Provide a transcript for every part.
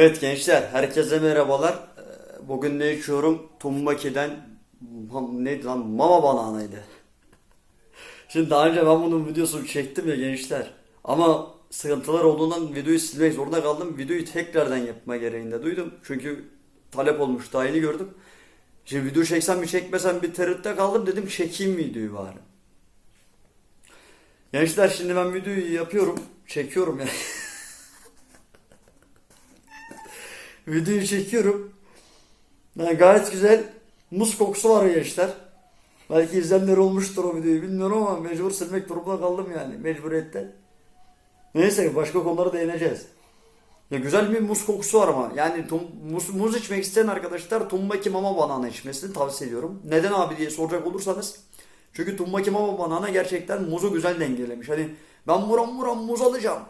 Evet gençler, herkese merhabalar. Ee, Bugün ne içiyorum? Tumbaki'den neydi lan? Mama bananaydı. Şimdi daha önce ben bunun videosunu çektim ya gençler. Ama sıkıntılar olduğundan videoyu silmek zorunda kaldım. Videoyu tekrardan yapma gereğinde duydum. Çünkü talep olmuş, daha gördüm. Şimdi video çeksem mi çekmesem bir tereddütte kaldım. Dedim çekeyim videoyu bari. Gençler şimdi ben videoyu yapıyorum. Çekiyorum yani. Videoyu çekiyorum. Yani gayet güzel muz kokusu var gençler. Belki izleyenler olmuştur o videoyu bilmiyorum ama mecbur silmek durumunda kaldım yani mecburiyette. Neyse başka konulara değineceğiz. Ya güzel bir muz kokusu var ama yani tum, muz, muz içmek isteyen arkadaşlar tumbaki mama banana içmesini tavsiye ediyorum. Neden abi diye soracak olursanız. Çünkü tumbaki mama banana gerçekten muzu güzel dengelemiş. Hani ben buram buram muz alacağım.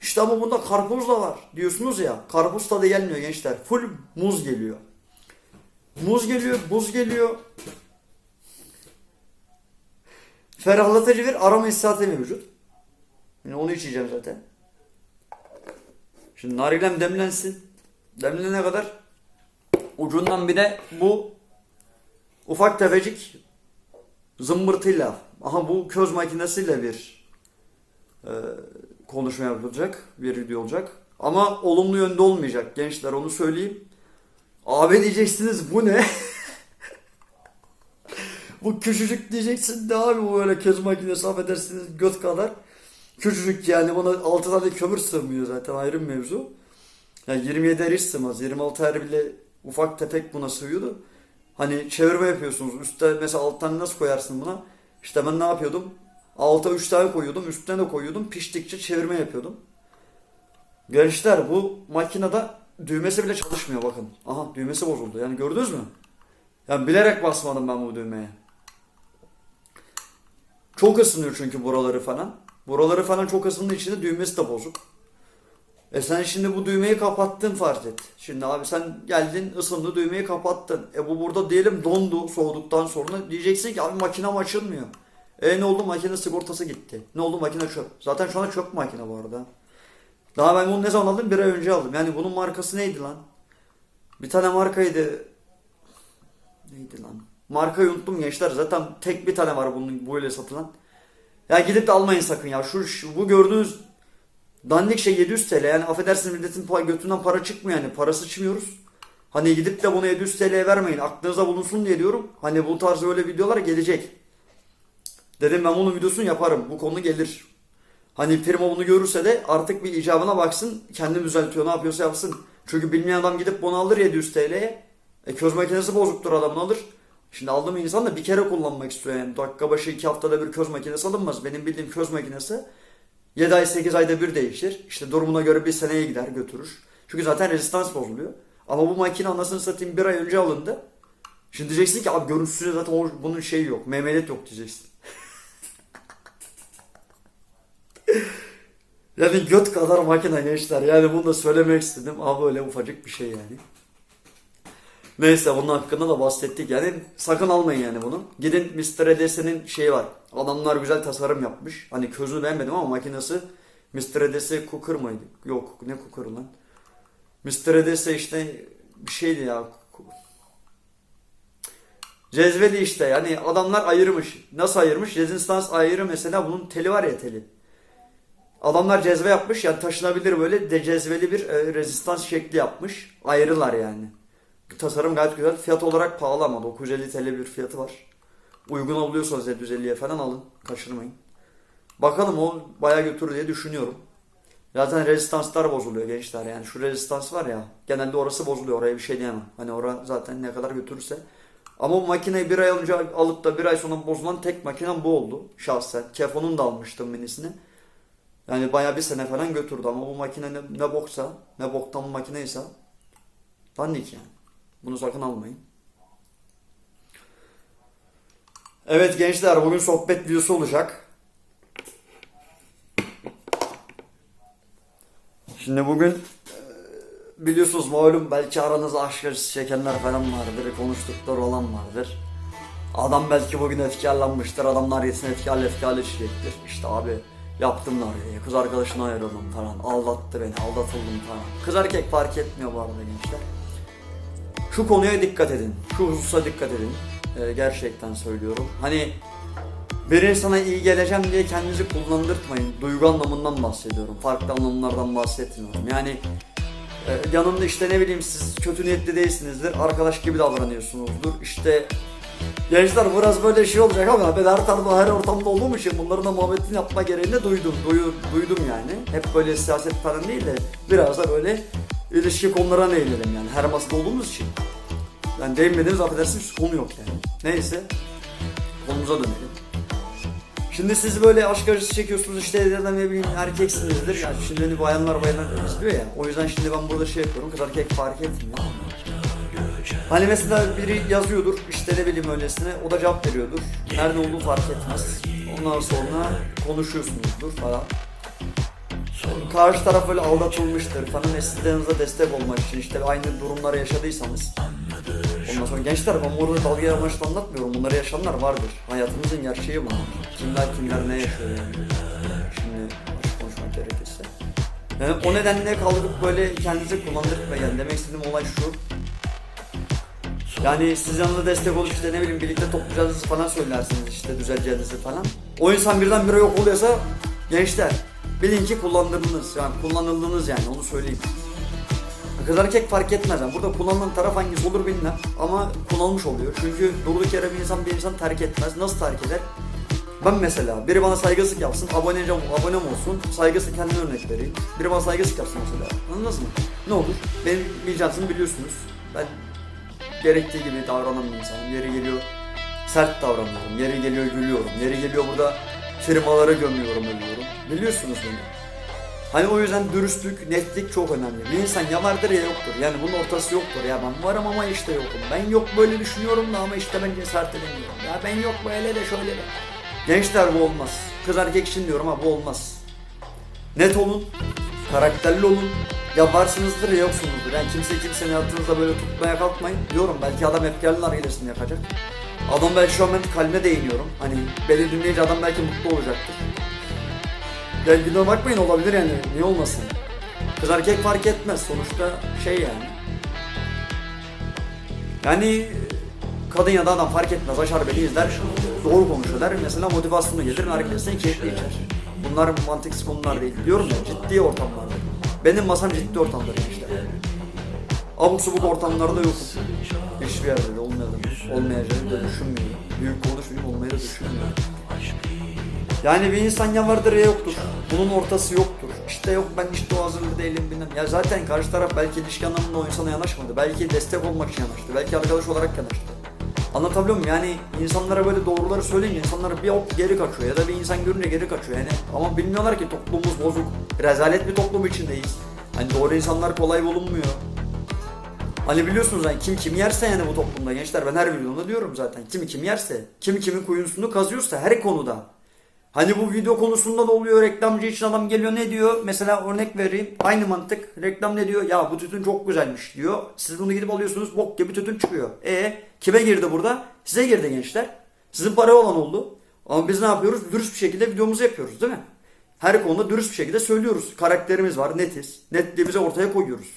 İşte ama bunda karpuz da var diyorsunuz ya. Karpuz tadı gelmiyor gençler. Full muz geliyor. Muz geliyor, buz geliyor. Ferahlatıcı bir aroma hissiyatı mevcut. Yani onu içeceğim zaten. Şimdi nargilem demlensin. Demlenene kadar ucundan bir de bu ufak tefecik zımbırtıyla aha bu köz makinesiyle bir e, konuşma yapılacak, bir video olacak. Ama olumlu yönde olmayacak gençler onu söyleyeyim. Abi diyeceksiniz bu ne? bu küçücük diyeceksin de abi bu böyle köz makinesi affedersiniz göt kadar. Küçücük yani buna 6 tane kömür sığmıyor zaten ayrı bir mevzu. Yani 27 er hiç sığmaz. 26 er bile ufak tefek buna sığıyordu. Hani çevirme yapıyorsunuz. Üstte mesela alttan nasıl koyarsın buna? İşte ben ne yapıyordum? Alta 3 tane koyuyordum. Üstüne de koyuyordum. Piştikçe çevirme yapıyordum. Gençler bu makinede düğmesi bile çalışmıyor bakın. Aha düğmesi bozuldu. Yani gördünüz mü? Yani bilerek basmadım ben bu düğmeye. Çok ısınıyor çünkü buraları falan. Buraları falan çok ısındığı için de düğmesi de bozuk. E sen şimdi bu düğmeyi kapattın farz et. Şimdi abi sen geldin ısındı düğmeyi kapattın. E bu burada diyelim dondu soğuduktan sonra diyeceksin ki abi makinem açılmıyor. E ne oldu makine sigortası gitti. Ne oldu makine çöp. Zaten şu anda çöp makine bu arada. Daha ben bunu ne zaman aldım? Bir ay önce aldım. Yani bunun markası neydi lan? Bir tane markaydı. Neydi lan? Markayı unuttum gençler. Zaten tek bir tane var bunun böyle satılan. Ya gidip de almayın sakın ya. Şu, şu bu gördüğünüz dandik şey 700 TL. Yani affedersiniz milletin götünden para çıkmıyor yani. Parası içmiyoruz. Hani gidip de bunu 700 TL'ye vermeyin. Aklınıza bulunsun diye diyorum. Hani bu tarz öyle videolar gelecek. Dedim ben bunun videosunu yaparım. Bu konu gelir. Hani firma bunu görürse de artık bir icabına baksın. Kendi düzeltiyor ne yapıyorsa yapsın. Çünkü bilmeyen adam gidip bunu alır 700 TL'ye. E köz makinesi bozuktur adamın alır. Şimdi aldığım insan da bir kere kullanmak istiyor yani. Dakika başı 2 haftada bir köz makinesi alınmaz. Benim bildiğim köz makinesi 7 ay 8 ayda bir değişir. İşte durumuna göre bir seneye gider götürür. Çünkü zaten rezistans bozuluyor. Ama bu makine anasını satayım bir ay önce alındı. Şimdi diyeceksin ki abi görüntüsüne zaten bunun şeyi yok. Memelet yok diyeceksin. Yani göt kadar makine gençler. Yani bunu da söylemek istedim. Ama böyle ufacık bir şey yani. Neyse bunun hakkında da bahsettik. Yani sakın almayın yani bunu. Gidin Mr. Edison'in şeyi var. Adamlar güzel tasarım yapmış. Hani közünü beğenmedim ama makinesi Mr. Edison Cooker mıydı? Yok ne Cooker lan? Mr. Edison işte bir şeydi ya. Cezveli işte yani adamlar ayırmış. Nasıl ayırmış? Rezistans ayrı mesela bunun teli var ya teli. Adamlar cezve yapmış yani taşınabilir böyle de cezveli bir e, rezistans şekli yapmış. Ayrılar yani. Tasarım gayet güzel. Fiyat olarak pahalı ama 950 TL bir fiyatı var. Uygun oluyorsanız 750'ye falan alın. Kaçırmayın. Bakalım o bayağı götürür diye düşünüyorum. Zaten rezistanslar bozuluyor gençler yani. Şu rezistans var ya genelde orası bozuluyor. Oraya bir şey diyemem. Hani orası zaten ne kadar götürürse. Ama bu makineyi bir ay önce alıp da bir ay sonra bozulan tek makinem bu oldu şahsen. Kefon'un da almıştım minisini. Yani bayağı bir sene falan götürdü ama bu makine ne, ne boksa, ne boktan makineyse dandik yani. Bunu sakın almayın. Evet gençler bugün sohbet videosu olacak. Şimdi bugün e, biliyorsunuz malum belki aranızda aşk acısı çekenler falan vardır, konuştukları olan vardır. Adam belki bugün efkarlanmıştır, adamlar yesin efkarlı efkarlı çilektir. İşte abi Yaptım diye. Kız arkadaşına ayrıldım falan. Aldattı beni. Aldatıldım falan. Kız erkek fark etmiyor bu arada gençler. Şu konuya dikkat edin. Şu hususa dikkat edin. Ee, gerçekten söylüyorum. Hani bir insana iyi geleceğim diye kendinizi kullandırtmayın. Duygu anlamından bahsediyorum. Farklı anlamlardan bahsetmiyorum. Yani e, yanında işte ne bileyim siz kötü niyetli değilsinizdir. Arkadaş gibi davranıyorsunuzdur. İşte gençler biraz böyle şey olacak ama ben her tarafta her ortamda olduğum için bunların da muhabbetini yapma gereğini duydum. Duyu, duydum yani. Hep böyle siyaset falan değil de biraz da böyle ilişki konularına eğilelim yani. Her masada olduğumuz için. Yani değinmediğiniz affedersiniz konu yok yani. Neyse. Konumuza dönelim. Şimdi siz böyle aşk acısı çekiyorsunuz işte da ne bileyim erkeksinizdir. Yani şimdi hani bayanlar bayanlar izliyor ya. O yüzden şimdi ben burada şey yapıyorum. Kız erkek fark etmiyor. Hani mesela biri yazıyordur işte ne bileyim öylesine o da cevap veriyordur. Nerede olduğu fark etmez. Ondan sonra konuşuyorsunuzdur falan. Karşı taraf böyle aldatılmıştır falan ve destek olmak için işte aynı durumları yaşadıysanız Ondan sonra gençler ben burada dalga amaçlı anlatmıyorum. Bunları yaşayanlar vardır. Hayatımızın gerçeği bunlar. Kimler kimler ne yaşıyor yani. Şimdi konuşmak gerekirse. Yani o nedenle kaldırıp böyle kendinizi kullandırtmayın. Demek istediğim olay şu. Yani siz yanında destek olup işte ne bileyim birlikte toplayacağınızı falan söylersiniz işte düzeleceğinizi falan. O insan birden bire yok oluyorsa gençler bilin ki kullandırdınız yani kullanıldınız yani onu söyleyeyim. Kız erkek fark etmez. Yani burada kullanılan taraf hangisi olur bilmem ama kullanılmış oluyor. Çünkü durduk yere bir insan bir insan terk etmez. Nasıl terk eder? Ben mesela biri bana saygısızlık yapsın, abone abonem olsun, saygısızlık kendine örnek vereyim. Biri bana saygısızlık yapsın mesela. Anladınız mı? Ne olur? Benim bileceğinizi biliyorsunuz. Ben gerektiği gibi davranan bir insanım. Yeri geliyor sert davranıyorum. Yeri geliyor gülüyorum. Yeri geliyor burada firmalara gömüyorum, ölüyorum. Biliyorsunuz beni. Hani o yüzden dürüstlük, netlik çok önemli. Bir insan ya vardır ya yoktur. Yani bunun ortası yoktur. Ya ben varım ama işte yokum. Ben yok böyle düşünüyorum da ama işte ben cesaret edemiyorum. Ya ben yok böyle de şöyle de. Gençler bu olmaz. Kız erkek için diyorum ama bu olmaz. Net olun, karakterli olun. Ya varsınızdır ya yoksunuzdur. Yani kimse kimsenin hayatınızda böyle tutmaya kalkmayın. Diyorum belki adam efkarlı nargilesini yakacak. Adam belki şu an ben kalbine değiniyorum. Hani beni dinleyince adam belki mutlu olacaktır. Yani günah bakmayın olabilir yani. Niye olmasın? Kız erkek fark etmez. Sonuçta şey yani. Yani kadın ya da adam fark etmez. Açar beni izler. Doğru konuşuyor der. Mesela motivasyonu gelir. Nargilesini keyifli içer. Bunlar mantıksız konular değil. Diyorum ya ciddi ortamlarda. Benim masam ciddi ortamlar işte. Abuk subuk ortamlarda yokum. Hiçbir yerde de olmayalım. Olmayacağını da düşünmüyorum. Büyük konuşmayayım olmayı da düşünmüyorum. Yani bir insan ya vardır ya yoktur. Bunun ortası yoktur. İşte yok ben işte o hazırlığı değilim bilmem. Ya zaten karşı taraf belki ilişki anlamında o insana yanaşmadı. Belki destek olmak için yanaştı. Belki arkadaş olarak yanaştı. Anlatabiliyor muyum? Yani insanlara böyle doğruları söyleyince insanlar bir ok geri kaçıyor ya da bir insan görünce geri kaçıyor yani. Ama bilmiyorlar ki toplumumuz bozuk. Rezalet bir toplum içindeyiz. Hani doğru insanlar kolay bulunmuyor. Hani biliyorsunuz hani kim kim yerse yani bu toplumda gençler ben her videomda diyorum zaten. Kim kim yerse, kim kimin kuyusunu kazıyorsa her konuda. Hani bu video konusunda da oluyor reklamcı için adam geliyor ne diyor? Mesela örnek vereyim. Aynı mantık. Reklam ne diyor? Ya bu tütün çok güzelmiş diyor. Siz bunu gidip alıyorsunuz bok gibi tütün çıkıyor. E kime girdi burada? Size girdi gençler. Sizin para olan oldu. Ama biz ne yapıyoruz? Dürüst bir şekilde videomuzu yapıyoruz değil mi? Her konuda dürüst bir şekilde söylüyoruz. Karakterimiz var, netiz. Netliğimizi ortaya koyuyoruz.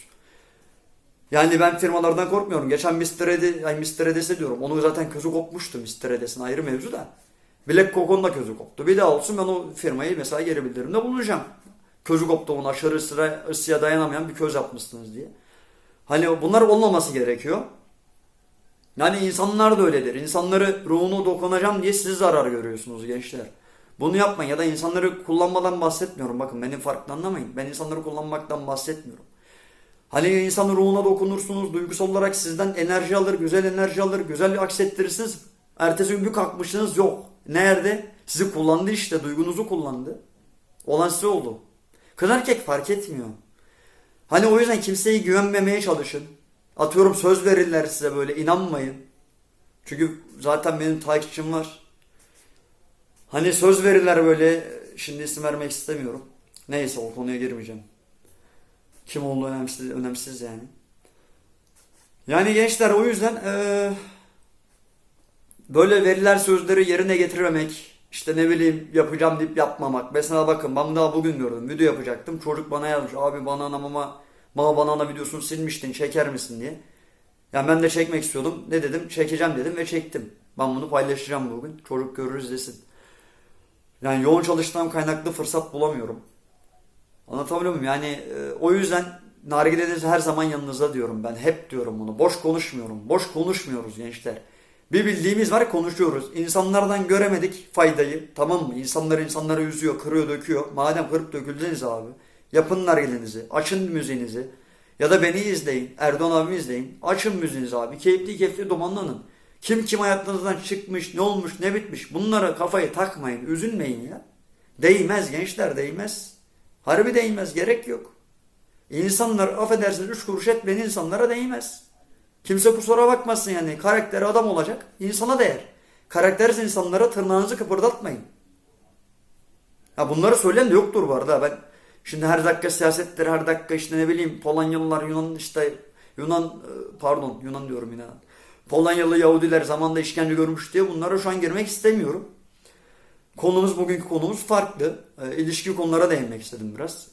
Yani ben firmalardan korkmuyorum. Geçen Mr. Ede, ay Mr. Edes'e diyorum. Onun zaten közü kopmuştu Mr. Edes'in ayrı mevzu da. Black Coco'nun da közü koptu. Bir daha olsun ben o firmayı mesela geri bildirimde bulunacağım. Közü koptu onun aşırı sıra, ısıya dayanamayan bir köz yapmışsınız diye. Hani bunlar olmaması gerekiyor. Yani insanlar da öyledir. İnsanları ruhunu dokunacağım diye siz zarar görüyorsunuz gençler. Bunu yapmayın ya da insanları kullanmadan bahsetmiyorum. Bakın benim farklı anlamayın. Ben insanları kullanmaktan bahsetmiyorum. Hani insanın ruhuna dokunursunuz, duygusal olarak sizden enerji alır, güzel enerji alır, güzel aksettirirsiniz. Ertesi gün bir kalkmışsınız yok. Nerede? Sizi kullandı işte, duygunuzu kullandı. Olan size oldu. Kız erkek fark etmiyor. Hani o yüzden kimseyi güvenmemeye çalışın. Atıyorum söz verirler size böyle inanmayın. Çünkü zaten benim takipçim var. Hani söz verirler böyle şimdi isim vermek istemiyorum. Neyse o konuya girmeyeceğim. Kim olduğu önemsiz, önemsiz yani. Yani gençler o yüzden eee, böyle verilen sözleri yerine getirmemek, İşte ne bileyim yapacağım deyip yapmamak. Mesela bakın ben daha bugün gördüm. Video yapacaktım. Çocuk bana yazmış. Abi banana mama mama banana videosunu silmiştin. Çeker misin diye. Ya ben de çekmek istiyordum. Ne dedim? Çekeceğim dedim ve çektim. Ben bunu paylaşacağım bugün. Çocuk görür izlesin. Yani yoğun çalıştığım kaynaklı fırsat bulamıyorum. Anlatabiliyor muyum? Yani e, o yüzden nargileniz her zaman yanınızda diyorum ben. Hep diyorum bunu. Boş konuşmuyorum. Boş konuşmuyoruz gençler. Bir bildiğimiz var konuşuyoruz. İnsanlardan göremedik faydayı. Tamam mı? İnsanlar insanları üzüyor, kırıyor, döküyor. Madem kırıp döküldünüz abi. Yapın nargilenizi. Açın müziğinizi. Ya da beni izleyin. Erdoğan abimi izleyin. Açın müziğinizi abi. Keyifli keyifli dumanlanın. Kim kim hayatınızdan çıkmış, ne olmuş, ne bitmiş. Bunlara kafayı takmayın. Üzülmeyin ya. Değmez gençler değmez. Harbi değmez. Gerek yok. İnsanlar affedersiniz üç kuruş etmeyen insanlara değmez. Kimse kusura bakmasın yani. Karakteri adam olacak. insana değer. Karaktersiz insanlara tırnağınızı kıpırdatmayın. Ya bunları söyleyen de yoktur bu arada. Ben şimdi her dakika siyasettir, her dakika işte ne bileyim Polonyalılar, Yunan işte Yunan e, pardon Yunan diyorum yine. Polonyalı Yahudiler zamanda işkence görmüş diye bunlara şu an girmek istemiyorum. Konumuz bugünkü konumuz farklı. E, ilişki konulara değinmek istedim biraz.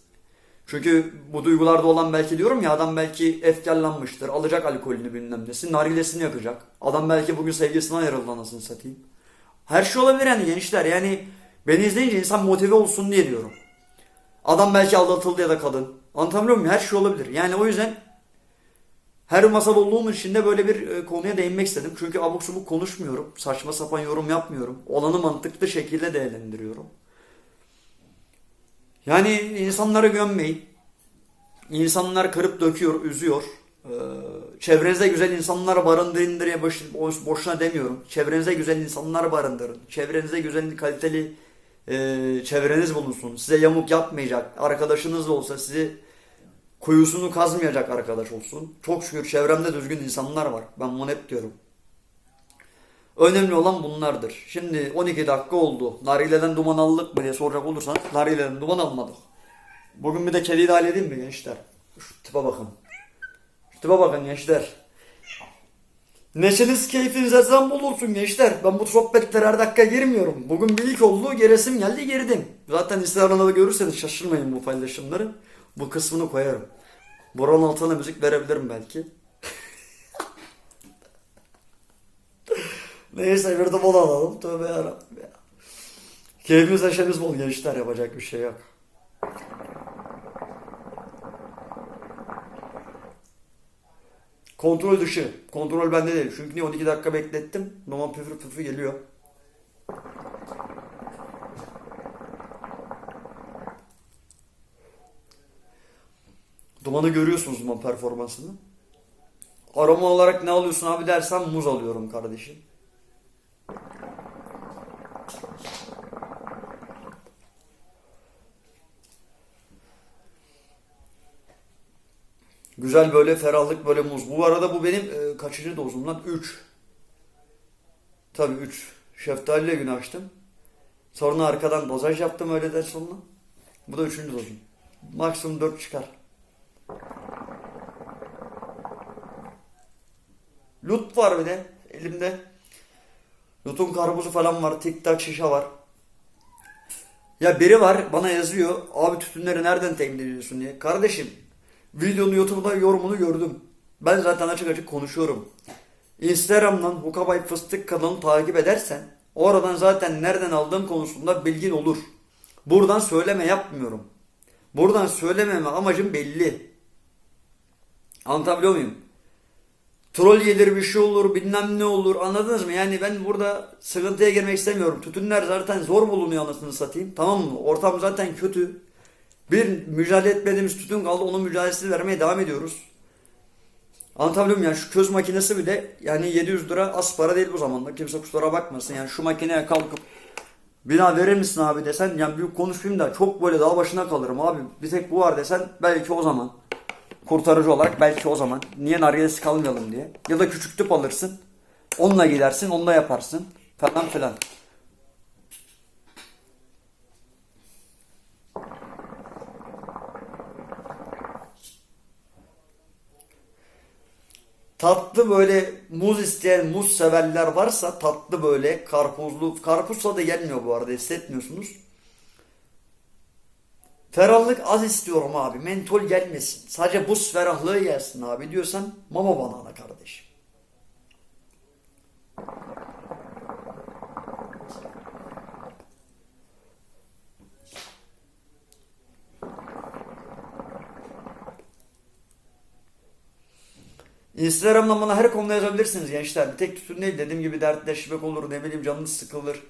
Çünkü bu duygularda olan belki diyorum ya adam belki efkarlanmıştır. Alacak alkolünü bilmem nesi. Nargilesini yakacak. Adam belki bugün sevgisinden ayrıldı anasını satayım. Her şey olabilir yani gençler. Yani beni izleyince insan motive olsun diye diyorum. Adam belki aldatıldı ya da kadın. Anlatabiliyor muyum? Her şey olabilir. Yani o yüzden her masal olduğum için de böyle bir e, konuya değinmek istedim. Çünkü abuk subuk konuşmuyorum. Saçma sapan yorum yapmıyorum. Olanı mantıklı şekilde değerlendiriyorum. Yani insanlara gömmeyin. İnsanlar kırıp döküyor, üzüyor. Ee, çevrenizde güzel insanlar barındırın diye boş, boş- boşuna demiyorum. Çevrenizde güzel insanlar barındırın. Çevrenizde güzel kaliteli e, çevreniz bulunsun. Size yamuk yapmayacak. Arkadaşınız da olsa sizi kuyusunu kazmayacak arkadaş olsun. Çok şükür çevremde düzgün insanlar var. Ben bunu hep diyorum. Önemli olan bunlardır. Şimdi 12 dakika oldu. Nargile'den duman aldık mı diye soracak olursanız Nargile'den duman almadık. Bugün bir de kediyi de halledeyim mi gençler? Şu tipe bakın. Şu tipe bakın gençler. Neşeniz keyfiniz her zaman bol olsun gençler. Ben bu sohbetlere her dakika girmiyorum. Bugün bir ilk oldu. Geresim geldi girdim. Zaten Instagram'da da görürseniz şaşırmayın bu paylaşımları. Bu kısmını koyarım. Buranın altına müzik verebilirim belki. Neyse bir de bol alalım. Tövbe yarabbim ya. Keyfimiz neşemiz bol gençler yapacak bir şey yok. Kontrol dışı. Kontrol bende değil. Çünkü niye 12 dakika beklettim. Normal püfür püfür geliyor. Dumanı görüyorsunuz duman performansını. Aroma olarak ne alıyorsun abi dersen muz alıyorum kardeşim. Güzel böyle ferahlık böyle muz. Bu arada bu benim e, kaçıncı dozum lan? 3. Tabii 3. Şeftaliyle gün açtım. Sonra arkadan dozaj yaptım öğleden sonra. Bu da üçüncü dozum. Maksimum 4 çıkar. Lut var bir de elimde. Lut'un karpuzu falan var. Tic tac şişe var. Ya biri var bana yazıyor. Abi tütünleri nereden temin ediyorsun diye. Kardeşim videonun YouTube'da yorumunu gördüm. Ben zaten açık açık konuşuyorum. Instagram'dan Hukabay Fıstık kanalını takip edersen oradan zaten nereden aldığım konusunda bilgin olur. Buradan söyleme yapmıyorum. Buradan söylememe amacım belli. Anlatabiliyor muyum? Troll gelir bir şey olur bilmem ne olur anladınız mı? Yani ben burada sıkıntıya girmek istemiyorum. Tütünler zaten zor bulunuyor anasını satayım. Tamam mı? Ortam zaten kötü. Bir mücadele etmediğimiz tütün kaldı. Onun mücadelesini vermeye devam ediyoruz. Anlatabiliyor muyum? Yani şu köz makinesi bile yani 700 lira az para değil bu zamanda. Kimse kusura bakmasın. Yani şu makineye kalkıp bir daha verir misin abi desen yani büyük konuşmayayım da çok böyle daha başına kalırım abi. Bir tek bu var desen belki o zaman kurtarıcı olarak belki o zaman niye nargilesi kalmayalım diye. Ya da küçük tüp alırsın. Onunla gidersin, onunla yaparsın falan filan. Tatlı böyle muz isteyen muz severler varsa tatlı böyle karpuzlu karpuzla da gelmiyor bu arada hissetmiyorsunuz. Ferahlık az istiyorum abi. Mentol gelmesin. Sadece buz ferahlığı gelsin abi diyorsan mama banana kardeşim. Instagram'dan bana her konuda yazabilirsiniz gençler. Bir tek tütün değil dediğim gibi dertleşmek olur ne bileyim canınız sıkılır.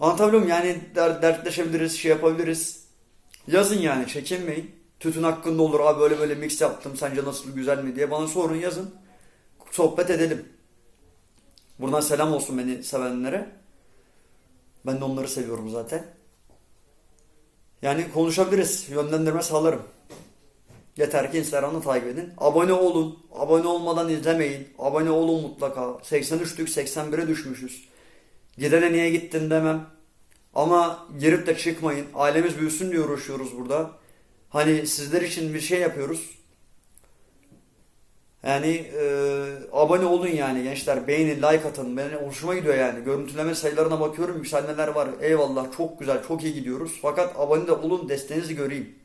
Anlatabiliyor muyum? Yani der, dertleşebiliriz, şey yapabiliriz. Yazın yani çekinmeyin. Tütün hakkında olur abi böyle böyle mix yaptım sence nasıl güzel mi diye bana sorun yazın. Sohbet edelim. Buradan selam olsun beni sevenlere. Ben de onları seviyorum zaten. Yani konuşabiliriz. Yönlendirme sağlarım. Yeter ki Instagram'ı takip edin. Abone olun. Abone olmadan izlemeyin. Abone olun mutlaka. 83'lük 81'e düşmüşüz. Gidene niye gittin demem. Ama girip de çıkmayın. Ailemiz büyüsün diye uğraşıyoruz burada. Hani sizler için bir şey yapıyoruz. Yani e, abone olun yani gençler. Beğenin, like atın. Benim hoşuma gidiyor yani. Görüntüleme sayılarına bakıyorum. Yükselmeler var. Eyvallah çok güzel, çok iyi gidiyoruz. Fakat abone de olun, desteğinizi göreyim.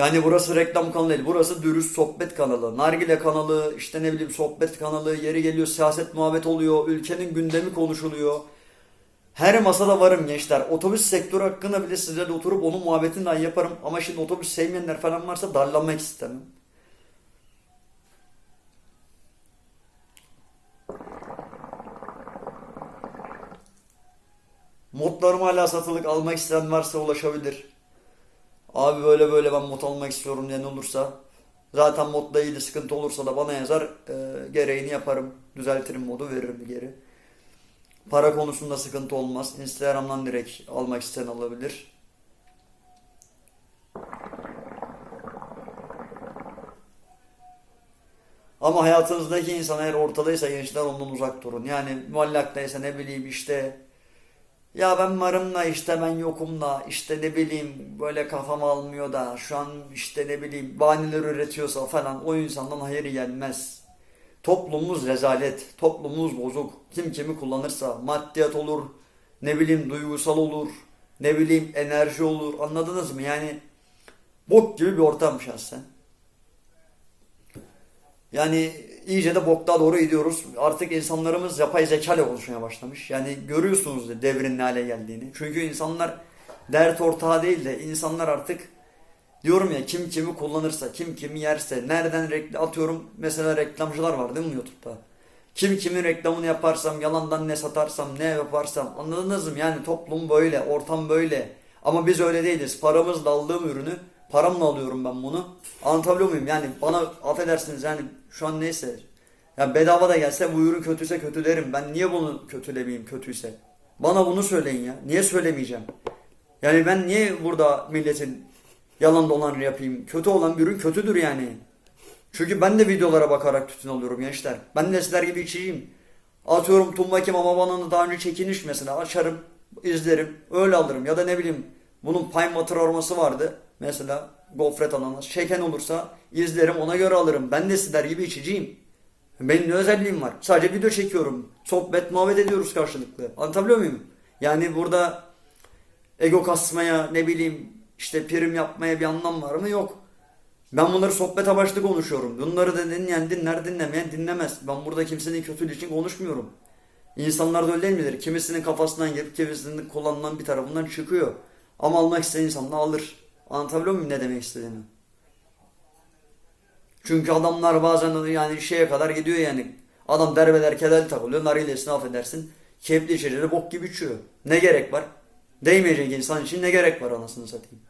Yani burası reklam kanalı değil. Burası dürüst sohbet kanalı. Nargile kanalı, işte ne bileyim sohbet kanalı. Yeri geliyor siyaset muhabbet oluyor. Ülkenin gündemi konuşuluyor. Her masada varım gençler. Otobüs sektörü hakkında bile sizlerle oturup onun muhabbetinden yaparım. Ama şimdi otobüs sevmeyenler falan varsa darlanmak istemem. Modlarım hala satılık almak isteyen varsa ulaşabilir. Abi böyle böyle ben mod almak istiyorum diyen olursa zaten modla ilgili sıkıntı olursa da bana yazar e, gereğini yaparım. Düzeltirim modu veririm geri. Para konusunda sıkıntı olmaz. Instagram'dan direkt almak isteyen alabilir. Ama hayatınızdaki insan eğer ortadaysa gençler ondan uzak durun. Yani muallaktaysa ne bileyim işte ya ben varım da işte ben yokum da işte ne bileyim böyle kafam almıyor da şu an işte ne bileyim bahaneler üretiyorsa falan o insandan hayır gelmez. Toplumumuz rezalet, toplumumuz bozuk. Kim kimi kullanırsa maddiyat olur, ne bileyim duygusal olur, ne bileyim enerji olur anladınız mı? Yani bok gibi bir ortam şahsen. Yani iyice de bokluğa doğru gidiyoruz. Artık insanlarımız yapay zeka ile konuşmaya başlamış. Yani görüyorsunuz devrin ne hale geldiğini. Çünkü insanlar dert ortağı değil de insanlar artık diyorum ya kim kimi kullanırsa, kim kimi yerse, nereden reklam atıyorum mesela reklamcılar var değil mi YouTube'da? Kim kimin reklamını yaparsam, yalandan ne satarsam, ne yaparsam anladınız mı? Yani toplum böyle, ortam böyle. Ama biz öyle değiliz. Paramızla aldığım ürünü paramla alıyorum ben bunu. Anlatabiliyor muyum? Yani bana affedersiniz yani şu an neyse. Ya bedava da gelse bu ürün kötüyse kötü derim. Ben niye bunu kötülemeyeyim kötüyse? Bana bunu söyleyin ya. Niye söylemeyeceğim? Yani ben niye burada milletin yalan dolan yapayım? Kötü olan bir ürün kötüdür yani. Çünkü ben de videolara bakarak tütün alıyorum gençler. Ben de sizler gibi içeceğim. Atıyorum Tumbaki Mama Banan'ı daha önce çekilmiş mesela açarım, izlerim, öyle alırım. Ya da ne bileyim bunun Pine Butter aroması vardı. Mesela gofret ananas. Şeken olursa izlerim ona göre alırım. Ben de sizler gibi içeceğim. Benim ne özelliğim var? Sadece video çekiyorum. Sohbet, muhabbet ediyoruz karşılıklı. Anlatabiliyor muyum? Yani burada ego kasmaya, ne bileyim işte prim yapmaya bir anlam var mı? Yok. Ben bunları sohbet amaçlı konuşuyorum. Bunları da dinleyen dinler, dinlemeyen dinlemez. Ben burada kimsenin kötülüğü için konuşmuyorum. İnsanlar da öyle değil midir? Kimisinin kafasından girip kimisinin kullanılan bir tarafından çıkıyor. Ama almak isteyen insan da alır. Anlatabiliyor muyum ne demek istediğimi? Çünkü adamlar bazen yani şeye kadar gidiyor yani. Adam derbeder kedel takılıyor. Narilesini affedersin. Keyifli içeceği bok gibi içiyor. Ne gerek var? Değmeyecek insan için ne gerek var anasını satayım.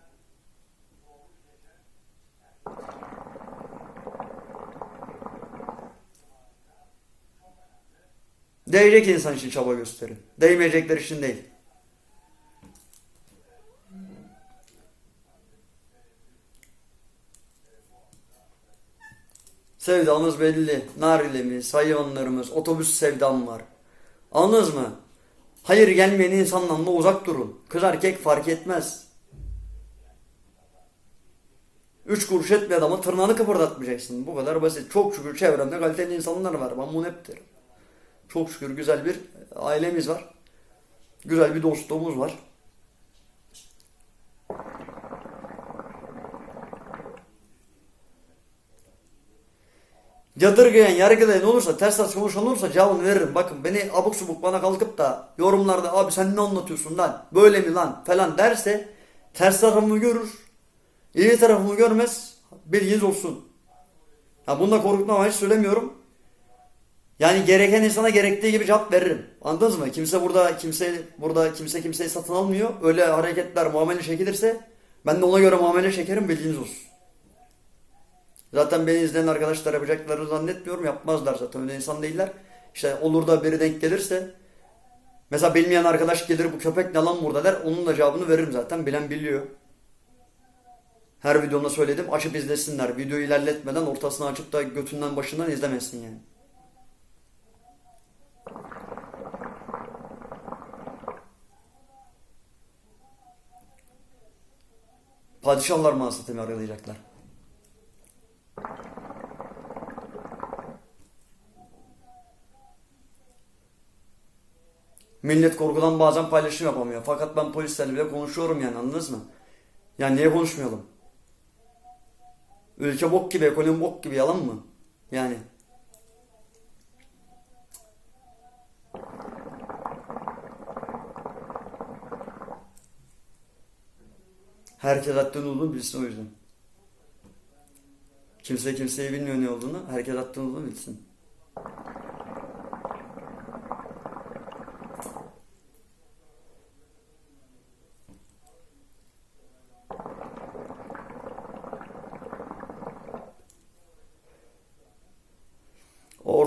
Değecek insan için çaba gösterin. Değmeyecekler için değil. Sevdamız belli. Narilemiz, hayvanlarımız, otobüs sevdam var. Anladınız mı? Hayır gelmeyen insandan da uzak durun. Kız erkek fark etmez. Üç kuruş etmeyen adama tırnağını kıpırdatmayacaksın. Bu kadar basit. Çok şükür çevremde kaliteli insanlar var. Ben bunu hep derim. Çok şükür güzel bir ailemiz var. Güzel bir dostluğumuz var. Yadırgayan, yargılayan olursa, ters ters konuşan olursa cevabını veririm. Bakın beni abuk subuk bana kalkıp da yorumlarda abi sen ne anlatıyorsun lan, böyle mi lan falan derse ters tarafımı görür. İyi tarafımı görmez, bilginiz olsun. Ha bunu da korkutma amaçlı söylemiyorum. Yani gereken insana gerektiği gibi cevap veririm. Anladınız mı? Kimse burada kimse burada kimse kimseyi satın almıyor. Öyle hareketler muamele çekilirse ben de ona göre muamele çekerim bilginiz olsun. Zaten beni izleyen arkadaşlar yapacaklarını zannetmiyorum. Yapmazlar zaten öyle insan değiller. İşte olur da biri denk gelirse mesela bilmeyen arkadaş gelir bu köpek ne lan burada der. Onun da cevabını veririm zaten. Bilen biliyor. Her videomda söyledim. Açıp izlesinler. Videoyu ilerletmeden ortasını açıp da götünden başından izlemesin yani. Padişahlar mı hasretimi aralayacaklar. Millet korkudan bazen paylaşım yapamıyor. Fakat ben polislerle bile konuşuyorum yani anladınız mı? Yani niye konuşmayalım? Ülke bok gibi, ekonomi bok gibi yalan mı? Yani. Herkes haddini olduğunu bilsin o yüzden. Kimse kimseyi bilmiyor ne olduğunu. Herkes haddini olduğunu bilsin.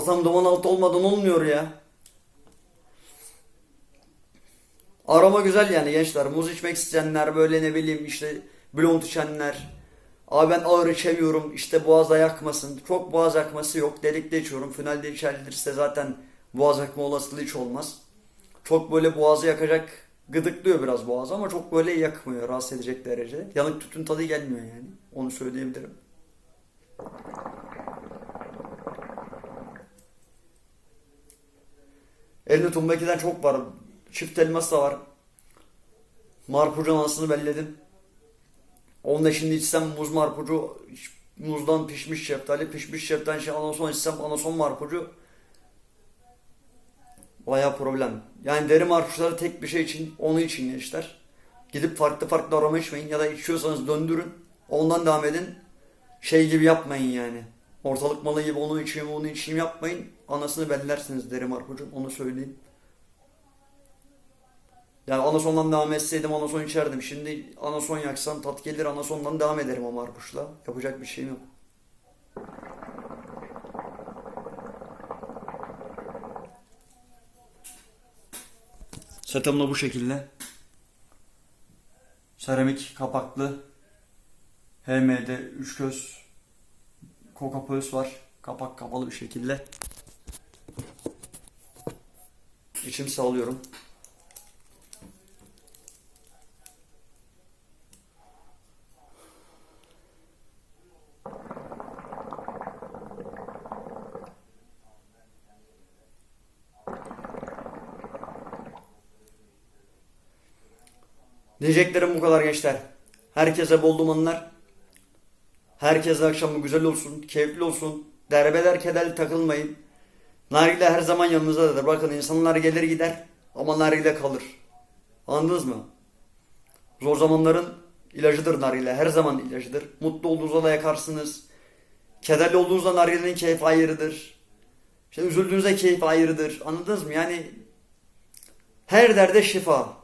O ortam duman altı olmadan olmuyor ya. Aroma güzel yani gençler. Muz içmek isteyenler böyle ne bileyim işte blond içenler. Abi ben ağır içemiyorum işte boğaza yakmasın. Çok boğaz yakması yok. Delikte içiyorum. Finalde içerilirse zaten boğaz yakma olasılığı hiç olmaz. Çok böyle boğazı yakacak gıdıklıyor biraz boğaz ama çok böyle yakmıyor rahatsız edecek derecede. Yanık tütün tadı gelmiyor yani. Onu söyleyebilirim. Elimde Tumba'dan çok var. Çift elmas da var. Marpucu anasını belledim. Onu da şimdi içsem muz marpucu, muzdan pişmiş şeftali, pişmiş şeftali şey anason içsem anason marpucu. Baya problem. Yani deri marpuçları tek bir şey için, onu için gençler. Gidip farklı farklı aroma içmeyin ya da içiyorsanız döndürün. Ondan devam edin. Şey gibi yapmayın yani. Ortalık malı gibi onu içeyim onu içeyim yapmayın. Anasını bellersiniz deri marpucun onu söyleyeyim. Yani anasondan devam etseydim anason içerdim. Şimdi anason yaksam tat gelir anasondan devam ederim o marpuçla. Yapacak bir şeyim yok. Setup'ım da bu şekilde. Seramik kapaklı. HMD 3 göz Coca Pulse var. Kapak kapalı bir şekilde. İçim sağlıyorum. Diyeceklerim bu kadar gençler. Herkese bol dumanlar. Herkese akşamı güzel olsun, keyifli olsun. Derbeder kederli takılmayın. Nargile her zaman yanınızdadır. Bakın insanlar gelir gider ama nargile kalır. Anladınız mı? Zor zamanların ilacıdır nargile. Her zaman ilacıdır. Mutlu olduğunuzda da yakarsınız. Kederli olduğunuzda nargilenin keyfi ayrıdır. İşte üzüldüğünüzde keyfi ayrıdır. Anladınız mı? Yani her derde şifa.